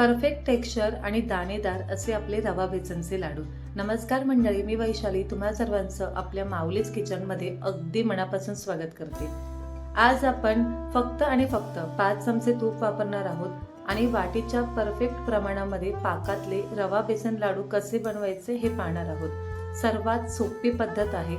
Perfect texture आणि दाणेदार असे आपले रवा बेसनचे लाडू. नमस्कार मंडळी मी वैशाली. तुम्हा सर्वांचं आपल्या माऊलीच किचनमध्ये अगदी मनापासून स्वागत करते. आज आपण फक्त आणि फक्त पाच चमचे तूप वापरणार आहोत आणि वाटीच्या परफेक्ट प्रमाणामध्ये पाकातले रवा बेसन लाडू कसे बनवायचे हे पाहणार आहोत. सर्वात सोपी पद्धत आहे.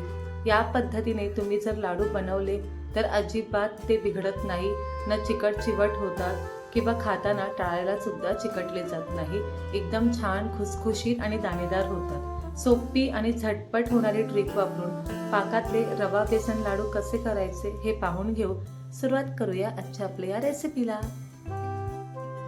या पद्धतीने तुम्ही जर लाडू बनवले तर अजिबात ते बिघडत नाही. न चिकट चिवट होतात किंवा खाताना टाळायला सुद्धा चिकटले जात नाही. एकदम छान खुसखुशीत आणि दाणेदार होतात. सोपी आणि झटपट होणारी ट्रिक वापरून पाकातले रवा बेसन लाडू कसे करायचे हे पाहून घेऊ. सुरुवात करूया आजच्या आपल्या या रेसिपीला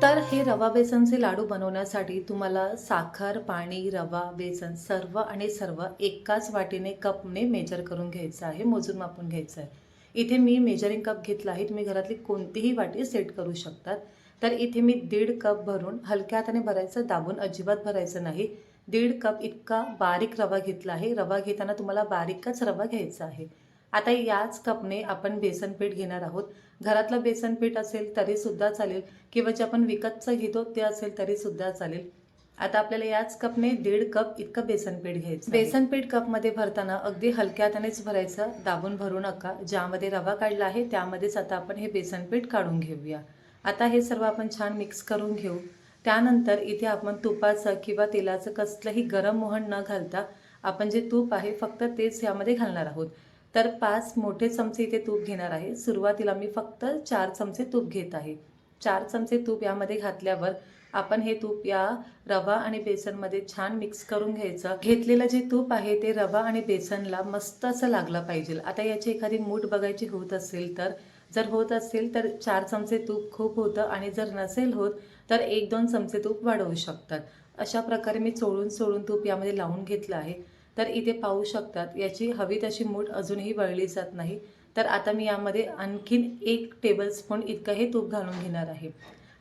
तर हे रवा बेसनचे लाडू बनवण्यासाठी तुम्हाला साखर पाणी रवा बेसन सर्व आणि सर्व एकाच वाटीने कपने मेजर करून घ्यायचं आहे मोजून मापून घ्यायचं आहे. इथे मी मेजरिंग कप घेतला आहे. तुम्ही घरातली कोणतीही वाटी सेट करू शकतात. तर इथे मी दीड कप भरून हलक्या हाताने भरायचं दाबून अजिबात भरायचं नाही. दीड कप इतका बारीक रवा घेतला आहे. रवा घेताना तुम्हाला बारीकच रवा घ्यायचा आहे. आता याच कपने आपण बेसनपीठ घेणार आहोत. घरातलं बेसनपीठ असेल तरीसुद्धा चालेल किंवा जे आपण विकतचं घेतो ते असेल तरीसुद्धा चालेल. आता आपल्याला याच कपने दीड कप इतकं बेसन पीठ घ्यायचं बेसन पीठ कपमध्ये भरताना अगदी हलक्या हातानेच भरायचं. दाबून भरू नका. ज्यामध्ये रवा काढला आहे त्यामध्येच आता आपण हे बेसन पीठ काढून घेऊया. आता हे सर्व आपण छान मिक्स करून घेऊ. त्यानंतर इथे आपण तुपाचं किंवा तेलाचं कसलंही गरम मोहन न घालता आपण जे तूप आहे फक्त तेच यामध्ये घालणार आहोत. तर पाच मोठे चमचे इथे तूप घेणार आहे. सुरुवातीला मी फक्त चार चमचे तूप घेत आहे. चार चमचे तूप यामध्ये घातल्यावर आपण हे तूप या रवा आणि बेसनमध्ये छान मिक्स करून घ्यायचं. घेतलेलं जे तूप आहे ते रवा आणि बेसनला मस्त असं लागलं पाहिजे. आता याची एखादी मूठ बघायची होत असेल तर जर होत असेल तर चार चमचे तूप खूप होतं आणि जर नसेल होत तर एक दोन चमचे तूप वाढवू शकतात. अशा प्रकारे मी चोळून चोळून तूप यामध्ये लावून घेतलं आहे. तर इथे पाहू शकतात याची हवी तशी मूठ अजूनही वळली जात नाही. तर आता मी यामध्ये आणखीन एक टेबलस्पून इतकं हे तूप घालून घेणार आहे.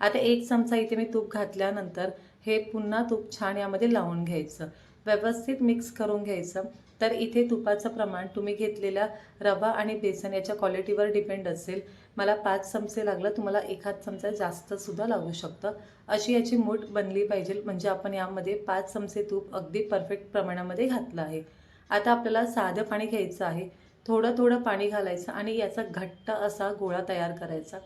आता एक चमचा इथे मी तूप घातल्यानंतर हे पुन्हा तूप छान यामध्ये लावून घ्यायचं. व्यवस्थित मिक्स करून घ्यायचं. तर इथे तुपाचं प्रमाण तुम्ही घेतलेल्या रवा आणि बेसन याच्या क्वालिटीवर डिपेंड असेल. मला पाच चमचे लागलं तुम्हाला एखाद चमचा जास्तसुद्धा लागू शकतं. अशी याची मूठ बनली पाहिजे म्हणजे आपण यामध्ये पाच चमचे तूप अगदी परफेक्ट प्रमाणामध्ये घातलं आहे. आता आपल्याला साधं पाणी घ्यायचं आहे. थोडं थोडं पाणी घालायचं आणि याचा घट्ट असा गोळा तयार करायचा.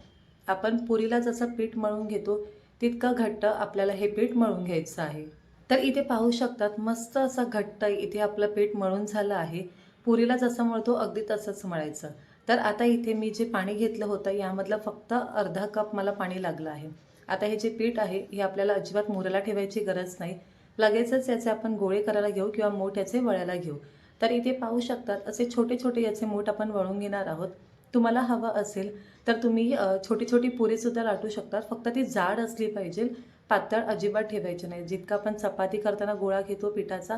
आपण पुरीला जसं पीठ मळून घेतो तितकं घट्ट आपल्याला हे पीठ मळून घ्यायचं आहे. तर इथे पाहू शकतात मस्त असं घट्ट इथे आपलं पीठ मळून झालं आहे. पुरीला जसं मळतो अगदी तसंच मळायचं. तर आता इथे मी जे पाणी घेतलं होतं यामधलं फक्त अर्धा कप मला पाणी लागलं आहे. आता हे जे पीठ आहे हे आपल्याला अजिबात मुराला ठेवायची गरज नाही. लगेचच याचे आपण गोळे करायला घेऊ किंवा मोठ्याचे वळायला घेऊ. तर इथे पाहू शकतात असे छोटे छोटे याचे मूठ आपण वळून घेणार आहोत. तुम्हाला हवं असेल तर तुम्ही छोटी छोटी पुरीसुद्धा लाटू शकतात. फक्त ती जाड असली पाहिजे. पातळ अजिबात ठेवायची नाही. जितका आपण चपाती करताना गोळा घेतो पिठाचा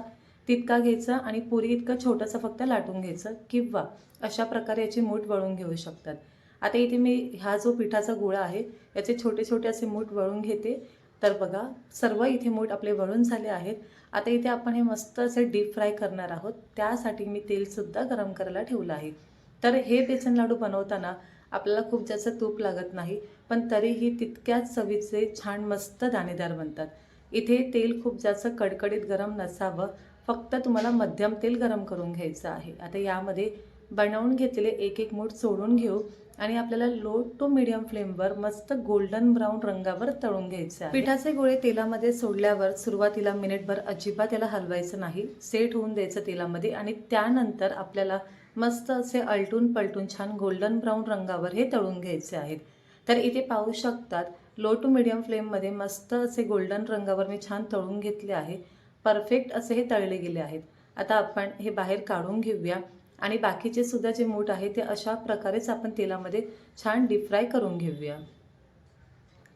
तितका घ्यायचा आणि पुरी इतकं छोटंसं फक्त लाटून घ्यायचं किंवा अशा प्रकारे याची मूठ वळून घेऊ शकतात. आता इथे मी हा जो पिठाचा गोळा आहे याचे छोटे छोटे असे मूठ वळून घेते तर बघा सर्व इथे मूठ आपले वळून झाले आहेत. आता इथे आपण हे मस्त असे डीप फ्राय करणार आहोत. त्यासाठी मी तेलसुद्धा गरम करायला ठेवलं आहे. तर हे बेसन लाडू बनवताना आपल्याला खूप जास्त तूप लागत नाही पण तरीही तितक्याच चवीचे छान मस्त दाणेदार बनतात. इथे तेल खूप जास्त कडकडीत गरम नसावं. फक्त तुम्हाला मध्यम तेल गरम करून घ्यायचं आहे. आता यामध्ये बनवून घेतलेले एक एक मूठ सोडून घेऊ आणि आपल्याला लो टू मिडियम फ्लेमवर मस्त गोल्डन ब्राऊन रंगावर तळून घ्यायचे आहे. पिठाचे गोळे तेलामध्ये सोडल्यावर सुरुवातीला मिनिटभर अजिबात याला हलवायचं नाही. सेट होऊन द्यायचं तेलामध्ये आणि त्यानंतर आपल्याला मस्त असे अलटून पलटून छान गोल्डन ब्राऊन रंगावर हे तळून घ्यायचे आहेत तर इथे पाहू शकतात लो टू मिडियम फ्लेममध्ये मस्त असे गोल्डन रंगावर मी छान तळून घेतले आहे. परफेक्ट असे हे तळले गेले आहेत. आता आपण हे बाहेर काढून घेऊया. आणि बाकीचे सुद्धा जे मूठ आहे ते अशा प्रकारेच आपण तेलामध्ये छान डीप फ्राय करून घेऊया.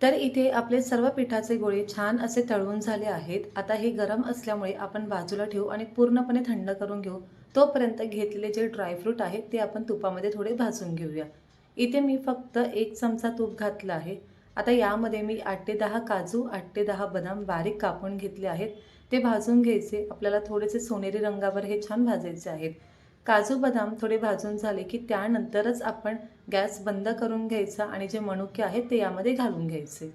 तर इथे आपले सर्व पिठाचे गोळे छान असे तळून झाले आहेत. आता हे गरम असल्यामुळे आपण बाजूला ठेवू आणि पूर्णपणे थंड करून घेऊ. तोपर्यंत घेतलेले जे ड्रायफ्रूट आहेत ते आपण तुपामध्ये थोडे भाजून घेऊया. इथे मी फक्त एक चमचा तूप घातला आहे. आता यामध्ये मी आठ ते दहा काजू आठ ते दहा बदाम बारीक कापून घेतले आहेत. ते भाजून घ्यायचे. आपल्याला थोडेसे सोनेरी रंगावर हे छान भाजायचे आहेत. काजू बदाम थोडे भाजून झाले की त्यानंतरच आपण गॅस बंद करून घ्यायचा आणि जे मनुके आहेत ते यामध्ये घालून घ्यायचे.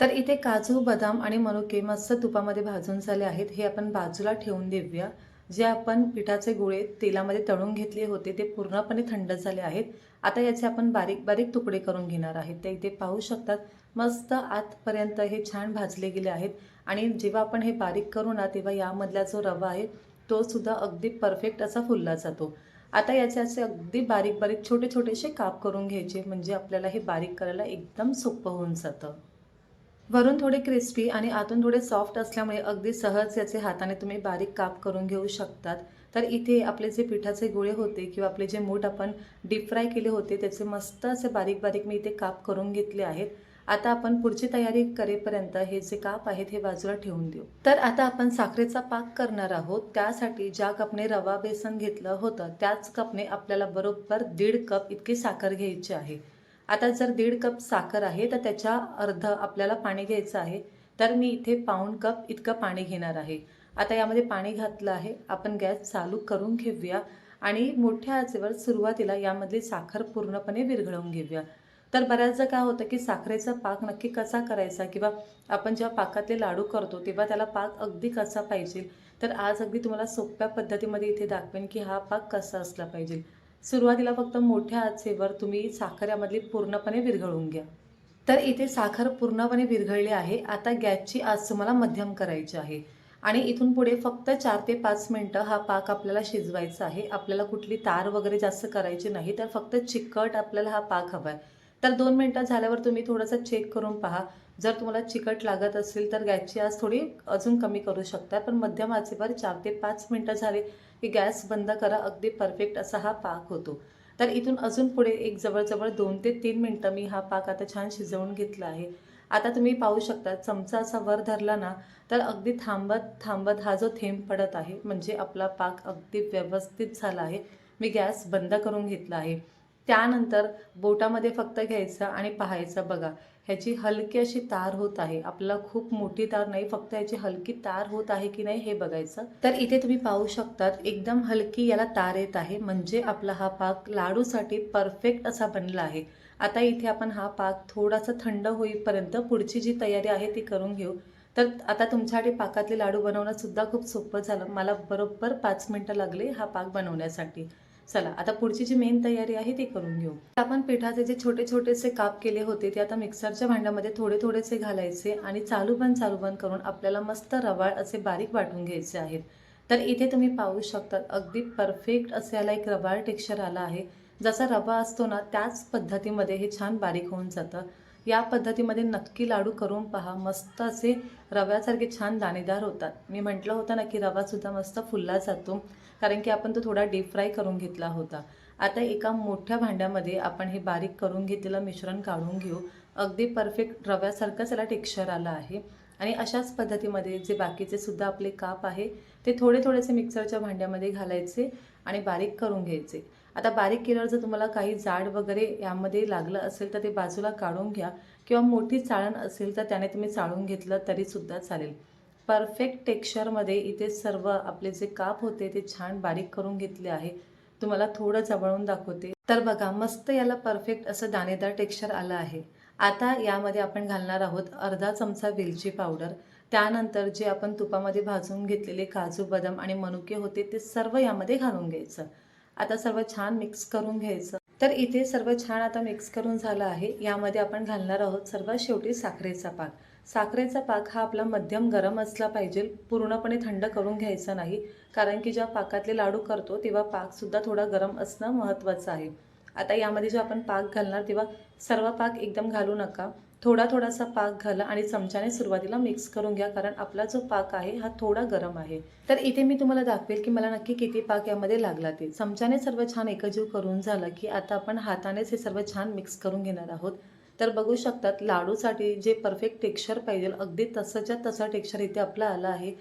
तर इथे काजू बदाम आणि मनुके मस्त तुपामध्ये भाजून झाले आहेत. हे आपण बाजूला ठेवून देऊया. जे आपण पिठाचे गोळे तेलामध्ये तळून घेतले होते ते पूर्णपणे थंड झाले आहेत. आता याचे आपण बारीक बारीक तुकडे करून घेणार आहेत. ते इथे पाहू शकतात मस्त आतपर्यंत हे छान भाजले गेले आहेत. आणि जेव्हा आपण हे बारीक करू ना तेव्हा यामधला जो रवा आहे तो सुद्धा अगदी परफेक्ट असा फुलला जातो आता याचे असे अगदी बारीक बारीक छोटे छोटेसे काप करून घ्यायचे म्हणजे आपल्याला हे बारीक करायला एकदम सोपं होऊन जातं. वरून थोडे क्रिस्पी आणि आतून थोडे सॉफ्ट असल्यामुळे अगदी सहज याचे हाताने तुम्ही बारीक काप करून घेऊ शकतात. तर इथे आपले जे पिठाचे गोळे होते किंवा आपले जे मूठ आपण डीप फ्राय केले होते त्याचे मस्त असे बारीक बारीक मी इथे काप करून घेतले आहेत. आता आपण पुढची तयारी करेपर्यंत हे जे काप आहेत हे बाजूला ठेवून देऊ. तर आता आपण साखरेचा पाक करणार आहोत. त्यासाठी ज्या कपने रवा बेसन घेतलं होतं त्याच कपने आपल्याला बरोबर दीड कप इतकी साखर घ्यायची आहे. आता जर दीड कप साखर आहे तर त्याच्या अर्ध आपल्याला पाणी घ्यायचं आहे. तर मी इथे पाऊण कप इतकं पाणी घेणार आहे. आता यामध्ये पाणी घातलं आहे. आपण गॅस चालू करून घेऊया आणि मोठ्या आचेवर सुरुवातीला यामधली साखर पूर्णपणे विरघळवून घेऊया. तर बऱ्याचदा काय होतं की साखरेचा पाक नक्की कसा करायचा किंवा आपण जेव्हा पाकातले लाडू करतो तेव्हा त्याला पाक अगदी कसा पाहिजे? तर आज अगदी तुम्हाला सोप्या पद्धतीमध्ये इथे दाखवेन की हा पाक कसा असला पाहिजे. सुरुवातीला फक्त मोठ्या आचेवर तुम्ही साखऱ्यामधली पूर्णपणे विरघळून घ्या. तर इथे साखर पूर्णपणे विरघळली आहे. आता गॅसची आज तुम्हाला मध्यम करायची आहे. आणि इथून पुढे फक्त चार ते पाच मिनटं हा पाक आपल्याला शिजवायचा आहे. आपल्याला कुठली तार वगैरे जास्त करायची नाही तर फक्त चिकट आपल्याला हा पाक हवा आहे तर दोन मिनटं झाल्यावर तुम्ही थोडंसं चेक करून पहा. जर तुम्हाला चिकट लागत असेल तर गॅसची आज थोडी अजून कमी करू शकता. पण मध्यम आचेवर चार ते पाच मिनटं झाले की गॅस बंद करा. अगदी परफेक्ट असा हा पाक होतो. तर इथून अजून पुढे एक जवळजवळ दोन ते तीन मिनटं मी हा पाक आता छान शिजवून घेतला आहे. आता तुम्ही पाहू शकता चमचा असा वर धरला ना तर अगदी थांबत थांबत हा जो थेंब पडत आहे म्हणजे आपला पाक अगदी व्यवस्थित झाला आहे. मी गॅस बंद करून घेतला आहे. त्यानंतर बोटामध्ये फक्त घ्यायचं आणि पाहायचं बघा. ह्याची हलकी अशी तार होत आहे. आपल्याला खूप मोठी तार नाही फक्त ह्याची हलकी तार होत आहे की नाही हे बघायचं. तर इथे तुम्ही पाहू शकतात एकदम हलकी याला तार येत आहे. म्हणजे आपला हा पाक लाडूसाठी परफेक्ट असा बनला आहे. आता इथे आपण हा पाक थोडासा थंड होईपर्यंत पुढची जी तयारी आहे ती करून घेऊ. तर आता तुमच्यासाठी पाकातले लाडू बनवणंसुद्धा खूप सोपं झालं. मला बरोबर पाच मिनटं लागले हा पाक बनवण्यासाठी. चला आता पुढची जी मेन तयारी आहे ती करून घेऊ. आपण पिठाचे जे छोटे छोटेसे काप केले होते ते आता मिक्सरच्या भांड्यामध्ये थोडे थोडेसे घालायचे आणि चालू बंद चालू बंद करून आपल्याला मस्त रवाळ असे बारीक वाटून घ्यायचे आहेत. तर इथे तुम्ही पाहू शकता अगदी परफेक्ट असे याला एक रवाळ टेक्स्चर आला आहे. जसा रवा असतो ना त्याच पद्धतीमध्ये हे छान बारीक होऊन जातं. या पद्धतीमध्ये नक्की लाडू करून पहा. मस्त असे रव्यासारखे छान दाणेदार होतात. मी म्हटलं होतं ना की रवासुद्धा मस्त फुलला जातो. कारण की आपण तो थोडा डीप फ्राय करून घेतला होता. आता एका मोठ्या भांड्यामध्ये आपण हे बारीक करून घेतलेलं मिश्रण काढून घेऊ. अगदी परफेक्ट रव्यासारखंच याला टेक्स्चर आलं आहे. आणि अशाच पद्धतीमध्ये जे बाकीचे सुद्धा आपले काप आहे ते थोडे थोडेसे मिक्सरच्या भांड्यामध्ये घालायचे आणि बारीक करून घ्यायचे. आता बारीक केल्यावर जर तुम्हाला काही जाड वगैरे यामध्ये लागलं असेल तर ते बाजूला काढून घ्या. किंवा मोठी चाळण असेल तर त्याने तुम्ही चाळून घेतलं तरीसुद्धा चालेल. परफेक्ट टेक्स्चरमध्ये इथे सर्व आपले जे काप होते ते छान बारीक करून घेतले आहे. तुम्हाला थोडं जवळून दाखवते. तर बघा मस्त याला परफेक्ट असं दाणेदार टेक्स्चर आलं आहे. आता यामध्ये आपण घालणार आहोत अर्धा चमचा वेलची पावडर. त्यानंतर जे आपण तुपामध्ये भाजून घेतलेले काजू बदाम आणि मनुके होते ते सर्व यामध्ये घालून घ्यायचं. आता सर्व छान मिक्स करून घ्यायचं. तर इथे सर्व छान आता मिक्स करून झालं आहे. यामध्ये आपण घालणार आहोत सर्वात शेवटी साखरेचा पाक. साखरेचा पाक हा आपला मध्यम गरम असला पाहिजे. पूर्णपणे थंड करून घ्यायचा नाही. कारण की जेव्हा पाकातले लाडू करतो तेव्हा पाकसुद्धा थोडा गरम असणं महत्त्वाचं आहे. आता यामध्ये जेव्हा आपण पाक घालणार तेव्हा सर्व पाक एकदम घालू नका. थोडा थोडासा पाक घाला आणि चमच्याने सुरुवातीला मिक्स करून घ्या कारण आपला जो पाक आहे हा थोडा गरम आहे. तर इथे मी तुम्हाला दाखवेल की मला नक्की किती पाक यामध्ये लागला ते. चमच्याने सर्व छान एकजीव करून झालं की आता आपण हातानेच हे सर्व छान मिक्स करून घेणार आहोत. तर बघू शकतात लाडूसाठी जे परफेक्ट टेक्स्चर पाहिजे अगदी तसंच्या तसं टेक्स्चर इथे आपला आलं आहे.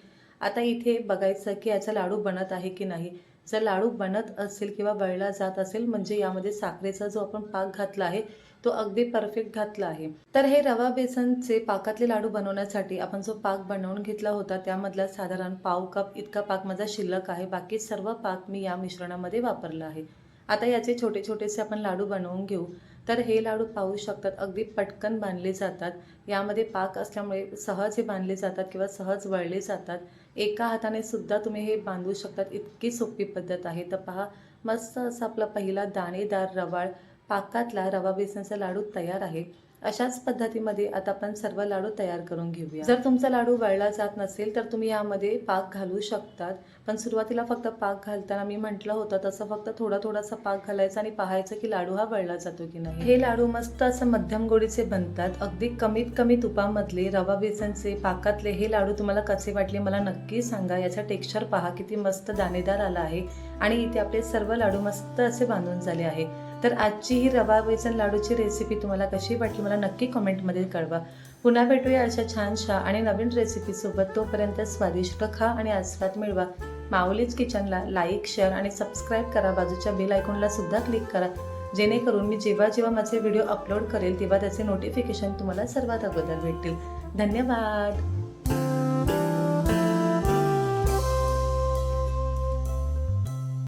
आता इथे बघायचं की याचा लाडू बनत आहे की नाही. जर लाडू बनत असेल किंवा बळला जात असेल म्हणजे यामध्ये साखरेचा जो आपण पाक घातला आहे तो अगदी परफेक्ट घातला आहे. तर हे रवा बेसनचे पाकातले लाडू बनवण्यासाठी आपण जो पाक बनवून घेतला होता त्यामधला साधारण पाव कप इतका पाक माझा शिल्लक आहे बाकी सर्व पाक मी या मिश्रणामध्ये वापरला आहे. आता याचे छोटे छोटेसे आपण लाडू बनवून घेऊ. तर हे लाडू पाहू शकतात अगदी पटकन बांधले जातात. यामध्ये पाक असल्यामुळे सहज हे बांधले जातात किंवा सहज वळले जातात. एका हाताने सुद्धा तुम्ही हे बांधू शकतात. इतकी सोपी पद्धत आहे. तर पहा मस्त असा आपला पहिला दाणेदार रवाळ पाकातला रवा बेसनचा लाडू तयार आहे. अशाच पद्धतीमध्ये आता आपण सर्व लाडू तयार करून घेऊया. जर तुमचा लाडू वळला जात नसेल तर तुम्ही यामध्ये पाक घालू शकतात. पण सुरुवातीला फक्त पाक घालताना मी म्हटलं होतं तसं फक्त थोडा थोडासा पाक घालायचा आणि पाहायचं की लाडू हा वळला जातो की नाही. हे लाडू मस्त असं मध्यम गोडीचे बनतात. अगदी कमीत कमी तुपामधले रवा बेसनचे पाकातले हे लाडू तुम्हाला कसे वाटले मला नक्की सांगा. याचा टेक्स्चर पहा किती मस्त दाणेदार आला आहे. आणि इथे आपले सर्व लाडू मस्त असे बांधून झाले आहे. तर आजची ही रवा बेसन लाडूची रेसिपी तुम्हाला कशी वाटली मला नक्की कमेंटमध्ये कळवा. पुन्हा भेटूया अशा छानशा आणि नवीन रेसिपीसोबत तोपर्यंत स्वादिष्ट खा आणि आस्वाद मिळवा. माऊलीज किचनला लाईक शेअर आणि सबस्क्राईब करा. बाजूच्या बेल आयकॉनला सुद्धा क्लिक करा. जेणेकरून मी जेव्हा जेव्हा माझे व्हिडिओ अपलोड करेल तेव्हा त्याचे नोटिफिकेशन तुम्हाला सर्वात अगोदर भेटतील. धन्यवाद!